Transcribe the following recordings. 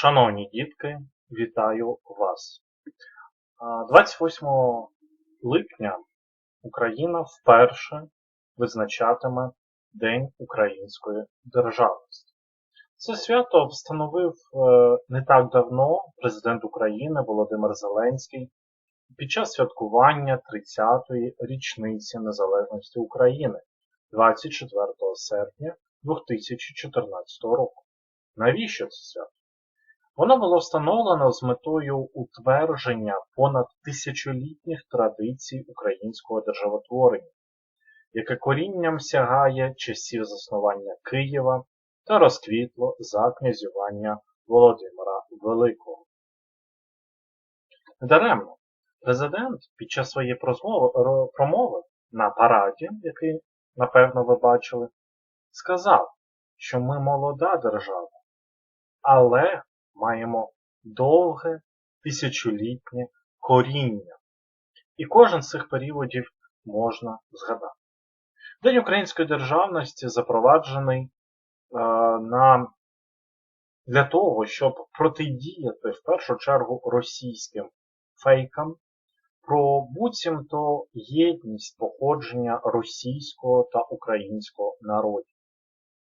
Шановні дітки, вітаю вас. 28 липня Україна вперше визначатиме День Української державності. Це свято встановив е, не так давно президент України Володимир Зеленський під час святкування 30-ї річниці Незалежності України 24 серпня 2014 року. Навіщо це свято? Воно було встановлено з метою утвердження понад тисячолітніх традицій українського державотворення, яке корінням сягає часів заснування Києва та розквітло за князювання Володимира Великого. Недаремно президент під час своєї промови на параді, який, напевно, ви бачили, сказав, що ми молода держава, але маємо довге тисячолітнє коріння. І кожен з цих періодів можна згадати. День української державності запроваджений е, на, для того, щоб протидіяти в першу чергу російським фейкам про буцімто єдність походження російського та українського народів.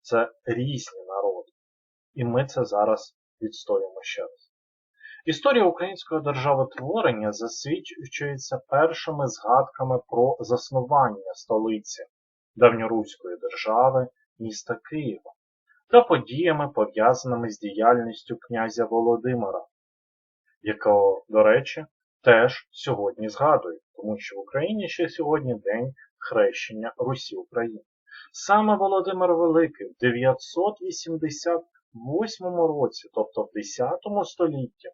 Це різні народи. І ми це зараз відстоюємо ще раз. Історія українського державотворення засвідчується першими згадками про заснування столиці давньоруської держави міста Києва та подіями, пов'язаними з діяльністю князя Володимира, якого, до речі, теж сьогодні згадують, тому що в Україні ще сьогодні День хрещення Русі України. Саме Володимир Великий в 980 восьмому році, тобто в 10 столітті,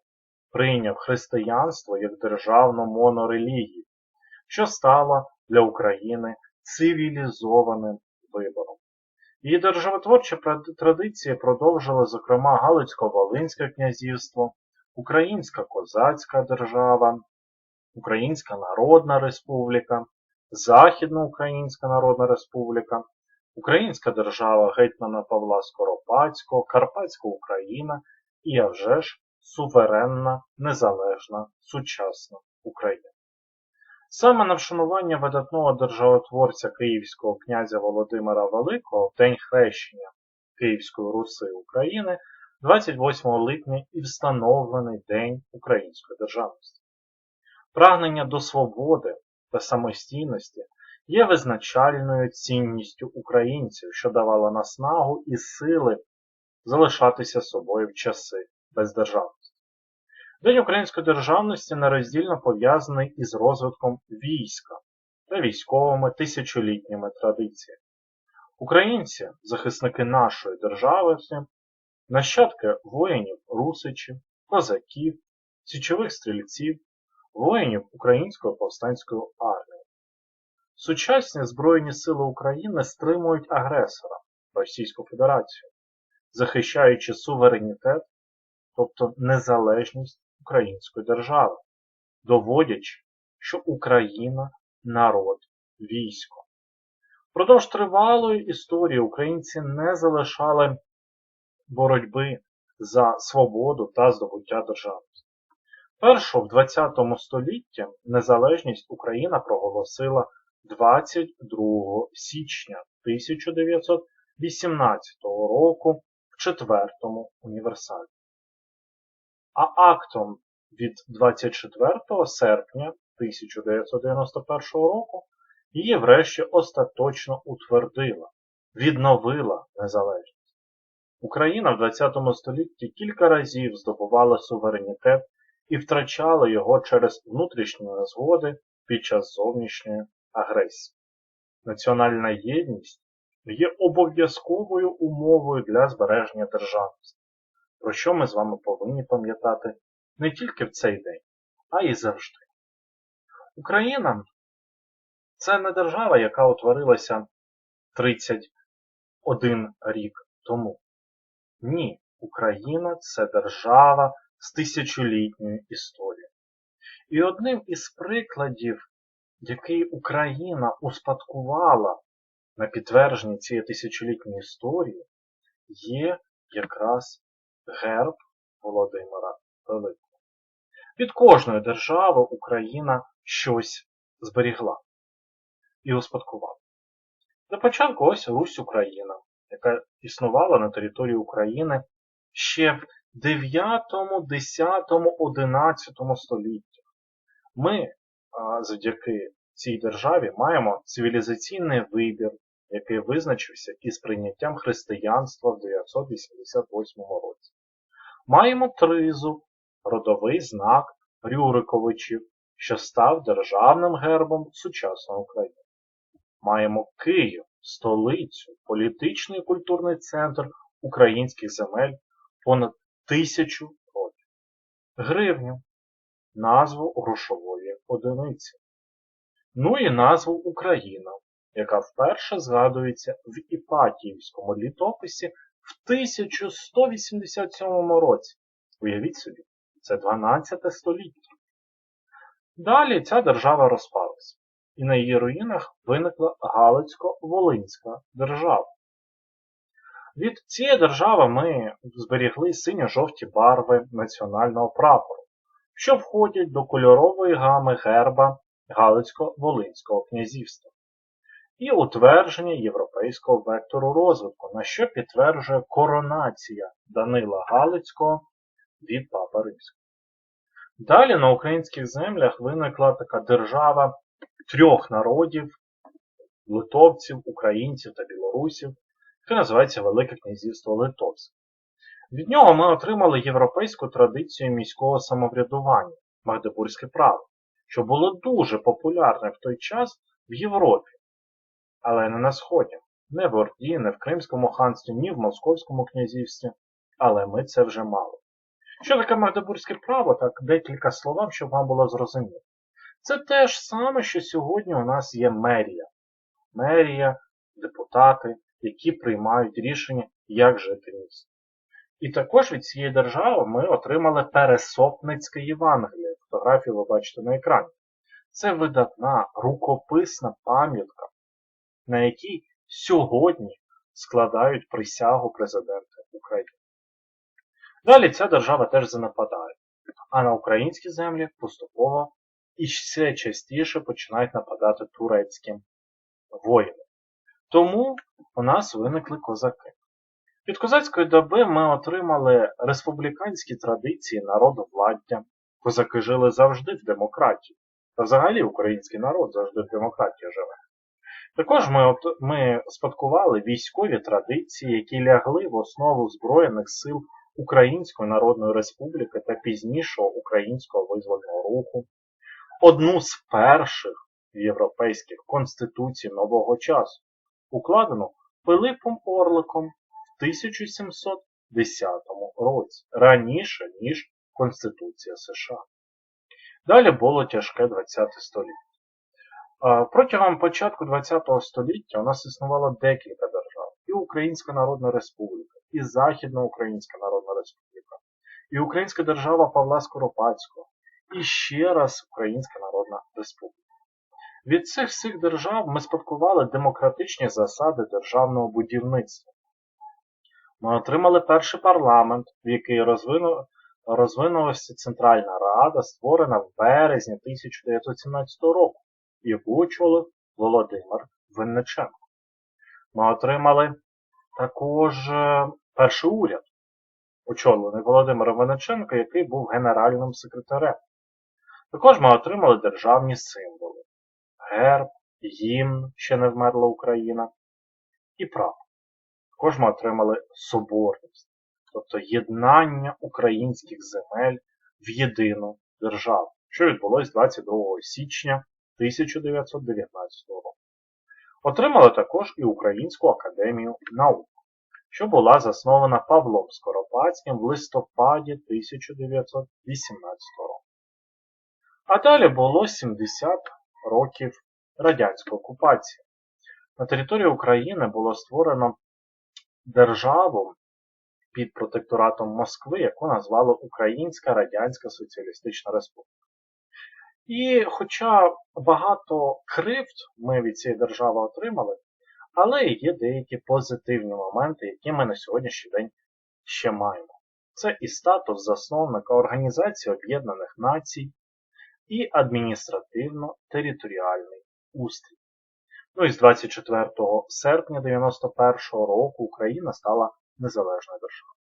прийняв християнство як державну монорелігію, що стало для України цивілізованим вибором. Її державотворчі традиції продовжили, зокрема, Галицько-Волинське князівство, Українська Козацька держава, Українська Народна Республіка, Західноукраїнська Народна Республіка, Українська держава гетьмана Павла Скоропадського, Карпатська Україна і, а вже ж, суверенна, незалежна, сучасна Україна. Саме на вшанування видатного державотворця Київського князя Володимира Великого в День хрещення Київської Руси України 28 липня і встановлений День Української державності. Прагнення до свободи та самостійності є визначальною цінністю українців, що давала наснагу і сили залишатися собою в часи бездержавності. День української державності нероздільно пов'язаний із розвитком війська та військовими тисячолітніми традиціями. Українці, захисники нашої держави, нащадки воїнів, русичів, козаків, січових стрільців, воїнів Української повстанської армії. Сучасні Збройні Сили України стримують агресора Російську Федерацію, захищаючи суверенітет, тобто незалежність української держави, доводячи, що Україна народ військо. Впродовж тривалої історії українці не залишали боротьби за свободу та здобуття державності. Першу в ХХ столітті незалежність Україна проголосила 22 січня 1918 року в четвертому універсалі. А актом від 24 серпня 1991 року її врешті остаточно утвердила, відновила незалежність. Україна в ХХ столітті кілька разів здобувала суверенітет і втрачала його через внутрішні незгоди під час зовнішньої агресії. Національна єдність є обов'язковою умовою для збереження державності, про що ми з вами повинні пам'ятати не тільки в цей день, а й завжди. Україна це не держава, яка утворилася 31 рік тому. Ні, Україна це держава з тисячолітньою історією. І одним із прикладів який Україна успадкувала на підтвердженні цієї тисячолітньої історії, є якраз герб Володимира Великого. Від кожної держави Україна щось зберігла і успадкувала. Для початку ось Русь Україна, яка існувала на території України ще в 9, 10, 11 столітті. Ми завдяки цій державі маємо цивілізаційний вибір, який визначився із прийняттям християнства в 988 році. Маємо тризуб, родовий знак Рюриковичів, що став державним гербом сучасної України. Маємо Київ, столицю, політичний і культурний центр українських земель понад тисячу років. Гривню, назву грошової одиниці. Ну і назву Україна, яка вперше згадується в Іпатіївському літописі в 1187 році. Уявіть собі, це 12 століття. Далі ця держава розпалася, і на її руїнах виникла Галицько-Волинська держава. Від цієї держави ми зберігли синьо-жовті барви національного прапору, що входять до кольорової гами герба Галицько-Волинського князівства і утвердження європейського вектору розвитку, на що підтверджує коронація Данила Галицького від Папа Римського. Далі на українських землях виникла така держава трьох народів литовців, українців та білорусів, яке називається Велике Князівство Литовське. Від нього ми отримали європейську традицію міського самоврядування, Магдебурзьке право, що було дуже популярне в той час в Європі, але не на Сході, не в Орді, не в Кримському ханстві, ні в Московському князівстві, але ми це вже мали. Що таке Магдебурзьке право, так декілька слов, щоб вам було зрозуміло. Це те ж саме, що сьогодні у нас є мерія. Мерія, депутати, які приймають рішення, як жити місто. І також від цієї держави ми отримали Пересопницьке Євангеліє. Фотографію ви бачите на екрані. Це видатна рукописна пам'ятка, на якій сьогодні складають присягу президента України. Далі ця держава теж занападає, а на українські землі поступово і все частіше починають нападати турецькі воїни. Тому у нас виникли козаки. Від козацької доби ми отримали республіканські традиції народовладдя. Козаки жили завжди в демократії. Та взагалі український народ завжди в демократії живе. Також ми ми спадкували військові традиції, які лягли в основу Збройних сил Української Народної Республіки та пізнішого українського визвольного руху, одну з перших європейських конституцій нового часу, укладену Пилипом Орликом 1710 році, раніше, ніж Конституція США. Далі було тяжке ХХ століття. Протягом початку ХХ століття у нас існувало декілька держав. І Українська Народна Республіка, і Західноукраїнська Народна Республіка, і Українська держава Павла Скоропадського, і ще раз Українська Народна Республіка. Від цих всіх держав ми спадкували демократичні засади державного будівництва. Ми отримали перший парламент, в який розвину... розвинулася Центральна Рада, створена в березні 1917 року, яку очолив Володимир Винниченко. Ми отримали також е, перший уряд, очолений Володимиром Винниченко, який був генеральним секретарем. Також ми отримали державні символи герб, гімн, ще не вмерла Україна, і прапор. Також ми отримали соборність, тобто єднання українських земель в єдину державу, що відбулось 22 січня 1919 року. Отримали також і Українську академію наук, що була заснована Павлом Скоропадським в листопаді 1918 року. А далі було 70 років радянської окупації. На території України було створено державу під протекторатом Москви, яку назвали Українська Радянська Соціалістична Республіка. І хоча багато кривд ми від цієї держави отримали, але є деякі позитивні моменти, які ми на сьогоднішній день ще маємо. Це і статус засновника Організації Об'єднаних Націй, і адміністративно-територіальний устрій. Ну і з 24 серпня 1991 року Україна стала незалежною державою.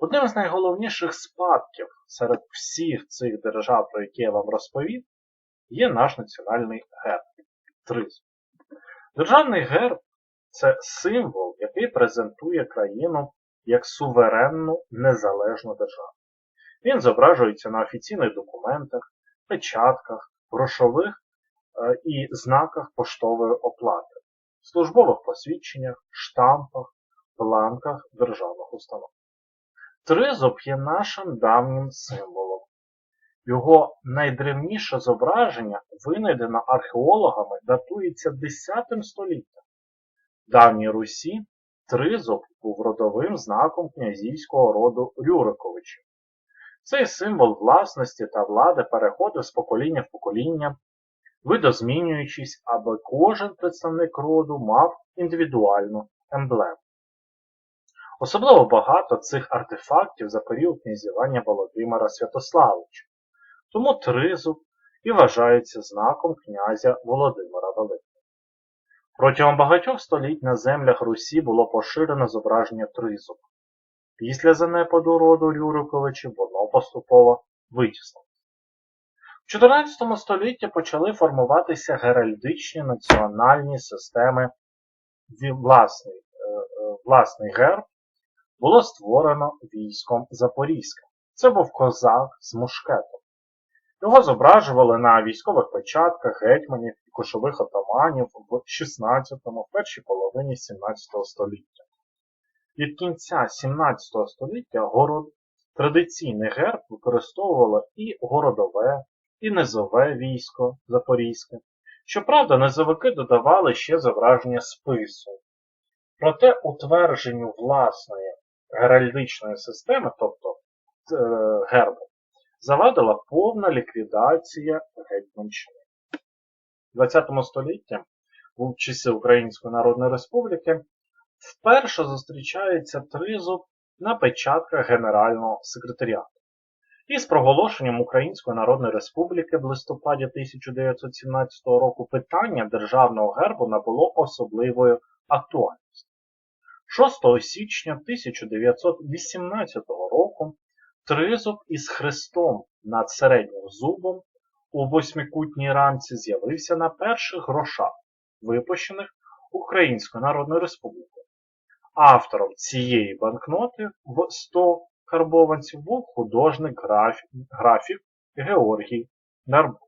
Одним з найголовніших спадків серед всіх цих держав, про які я вам розповів, є наш національний герб тризуб. Державний герб це символ, який презентує країну як суверенну незалежну державу. Він зображується на офіційних документах, печатках, грошових і знаках поштової оплати, службових посвідченнях, штампах, бланках державних установ. Тризуб є нашим давнім символом. Його найдревніше зображення, винайдено археологами, датується X століттям. В давній Русі тризуб був родовим знаком князівського роду Рюриковичів. Цей символ власності та влади переходив з покоління в покоління, видозмінюючись, аби кожен представник роду мав індивідуальну емблему. Особливо багато цих артефактів за період князювання Володимира Святославича, тому тризуб і вважається знаком князя Володимира Великого. Протягом багатьох століть на землях Русі було поширено зображення тризуб. Після занепаду роду Рюриковичів воно поступово витіснилося. В 14 столітті почали формуватися геральдичні національні системи власний, е, е, власний герб було створено військом Запорізьким. Це був козак з мушкетом. Його зображували на військових печатках гетьманів і кошових отаманів в 16-му, першій половині 17 століття. Від кінця 17 століття город... традиційний герб використовувало і городове, і низове військо Запорізьке. Щоправда, низовики додавали ще зображення спису. Проте утвердженню власної геральдичної системи, тобто е, гербу, завадила повна ліквідація Гетьманщини. У 20 столітті, у часи Української Народної Республіки, вперше зустрічається тризуб на печатках Генерального секретаріату. І з проголошенням Української Народної Республіки в листопаді 1917 року питання державного гербу набуло особливої актуальності. 6 січня 1918 року тризуб із хрестом над середнім зубом у восьмикутній рамці з'явився на перших грошах, випущених Українською Народною Республікою. Автором цієї банкноти в 100 карбованців був художник графік Георгій Нарбут.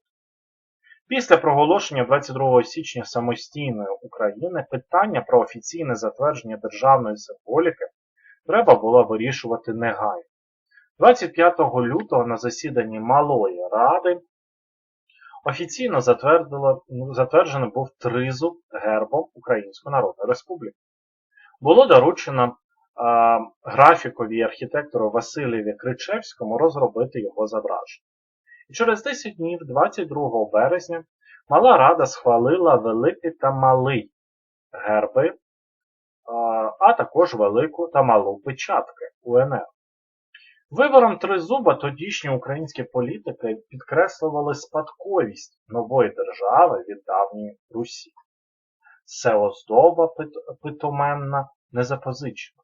Після проголошення 22 січня самостійної України питання про офіційне затвердження державної символіки треба було вирішувати негайно. 25 лютого на засіданні Малої Ради офіційно затверджений був тризуб гербом Української Народної Республіки. Було доручено графікові архітектору Василеві Кричевському розробити його зображення. І через 10 днів, 22 березня, Мала Рада схвалила великий та малий герби, а також велику та малу печатки УНР. Вибором тризуба тодішні українські політики підкреслювали спадковість нової держави від давньої Русі. Це оздоба питоменна незапозичена,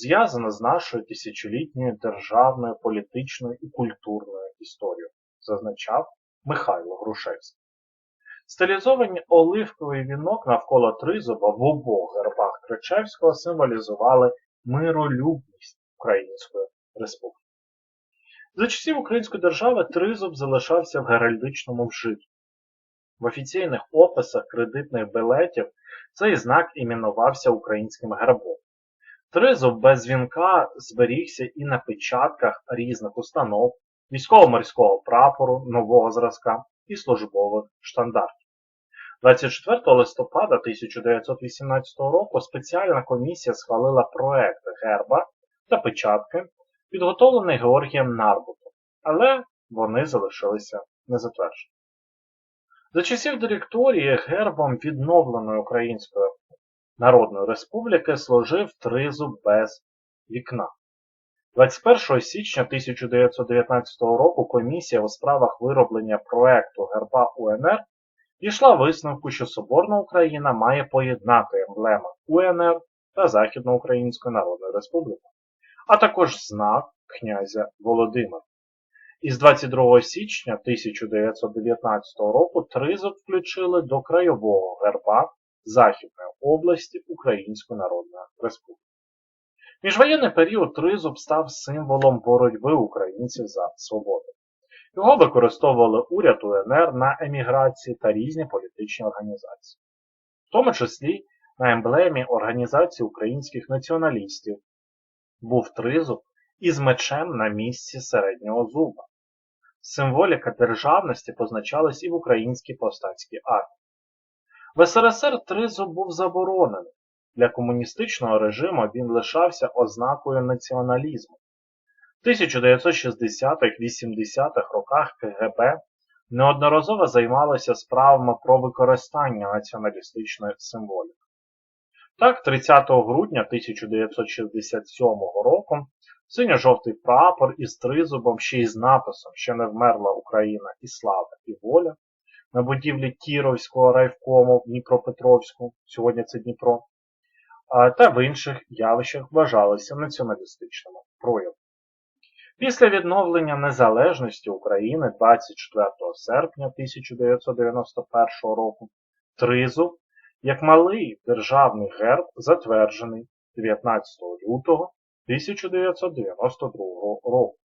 зв'язана з нашою тисячолітньою державною, політичною і культурною історією, зазначав Михайло Грушевський. Стилізовані оливковий вінок навколо тризуба в обох гербах Кричевського символізували миролюбність української республіки. За часів Української держави тризуб залишався в геральдичному вжитті. В офіційних описах кредитних білетів цей знак іменувався українським гербом. Тризуб без вінка зберігся і на печатках різних установ, військово-морського прапору нового зразка і службових штандартів. 24 листопада 1918 року спеціальна комісія схвалила проект герба та печатки підготовлений Георгієм Нарбутом, але вони залишилися незатверджені. За часів директорії гербом відновленої Української Народної Республіки служив тризуб без вікна. 21 січня 1919 року комісія у справах вироблення проекту герба УНР дійшла висновку, що Соборна Україна має поєднати емблеми УНР та Західноукраїнської Народної Республіки, а також знак князя Володимира. Із 22 січня 1919 року тризуб включили до краєвого герба Західної області Української Народної Республіки. Міжвоєнний період тризуб став символом боротьби українців за свободу. Його використовували уряд УНР на еміграції та різні політичні організації, в тому числі на емблемі Організації українських націоналістів був тризуб із мечем на місці середнього зуба. Символіка державності позначалась і в українській повстанській армії. В СРСР тризуб був заборонений. Для комуністичного режиму він лишався ознакою націоналізму. В 1960-80-х роках КГБ неодноразово займалося справами про використання націоналістичної символіки. Так, 30 грудня 1967 року синьо-жовтий прапор із тризубом ще й з написом Ще не вмерла Україна і слава і воля на будівлі Кіровського райвкому в Дніпропетровську, сьогодні це Дніпро, та в інших явищах вважалися націоналістичними проявами. Після відновлення незалежності України 24 серпня 1991 року тризуб як малий державний герб затверджений 19 лютого 1992 року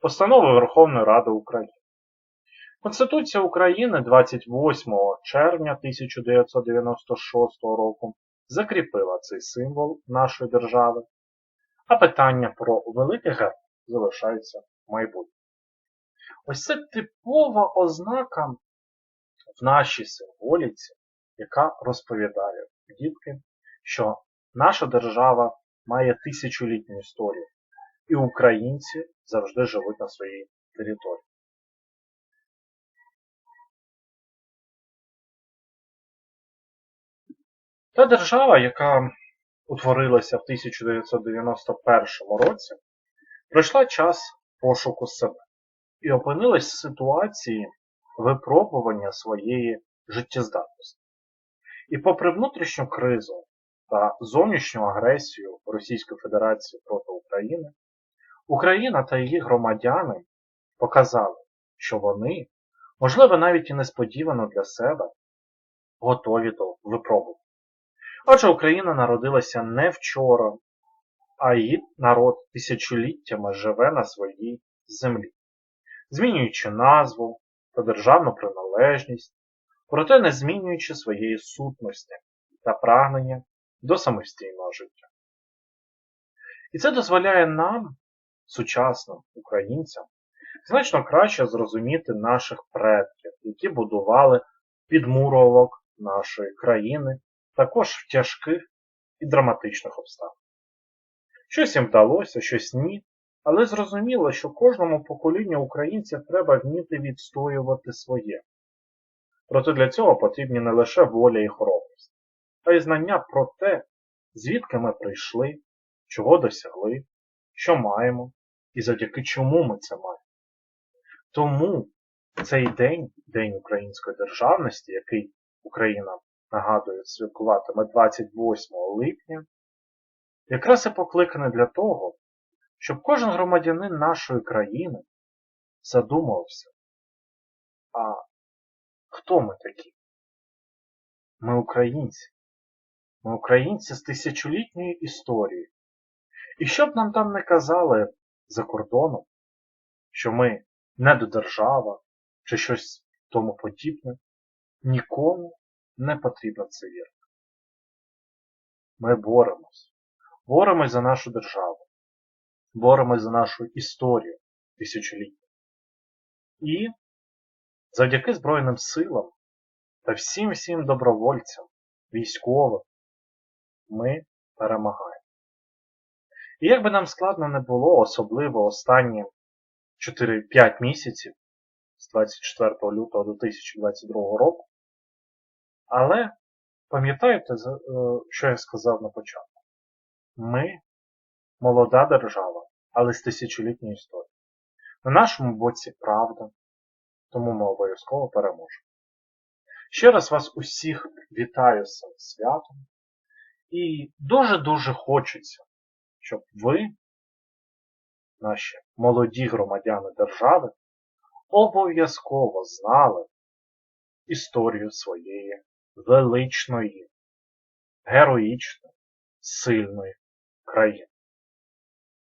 Постановою Верховної Ради України. Конституція України 28 червня 1996 року закріпила цей символ нашої держави, а питання про великий герб залишається в майбутньому. Ось це типова ознака в нашій символіці, яка розповідає дітки, що наша держава має тисячолітню історію, і українці завжди живуть на своїй території. Та держава, яка утворилася в 1991 році, пройшла час пошуку себе і опинилась в ситуації випробування своєї життєздатності. І попри внутрішню кризу та зовнішню агресію Російської Федерації проти України, Україна та її громадяни показали, що вони, можливо, навіть і несподівано для себе, готові до випробування. Отже, Україна народилася не вчора, а її народ тисячоліттями живе на своїй землі, змінюючи назву та державну приналежність, проте не змінюючи своєї сутності та прагнення до самостійного життя. І це дозволяє нам, сучасним українцям, значно краще зрозуміти наших предків, які будували підмуровок нашої країни, також в тяжких і драматичних обставинах. Щось їм вдалося, щось ні, але зрозуміло, що кожному поколінню українців треба вміти відстоювати своє. Проте для цього потрібні не лише воля і хоробрість, а й знання про те, звідки ми прийшли, чого досягли, що маємо і завдяки чому ми це маємо. Тому цей день, День української державності, який Україна нагадує святкуватиме 28 липня, якраз і покликаний для того, щоб кожен громадянин нашої країни задумався, а хто ми такі? Ми українці. Ми українці з тисячолітньою історією. І щоб нам там не казали за кордоном, що ми недодержава чи щось тому подібне, нікому не потрібно це вірити. Ми боремось. Боремось за нашу державу. Боремось за нашу історію тисячоліття. І завдяки Збройним силам та всім всім добровольцям, військовим, ми перемагаємо. І як би нам складно не було, особливо останні 4-5 місяців з 24 лютого до 2022 року, але пам'ятаєте, е, що я сказав на початку? Ми молода держава, але з тисячолітньої історії. На нашому боці правда, тому ми обов'язково переможемо. Ще раз вас усіх вітаю з цим святом. І дуже-дуже хочеться, щоб ви, наші молоді громадяни держави, обов'язково знали історію своєї величної, героїчної, сильної країни.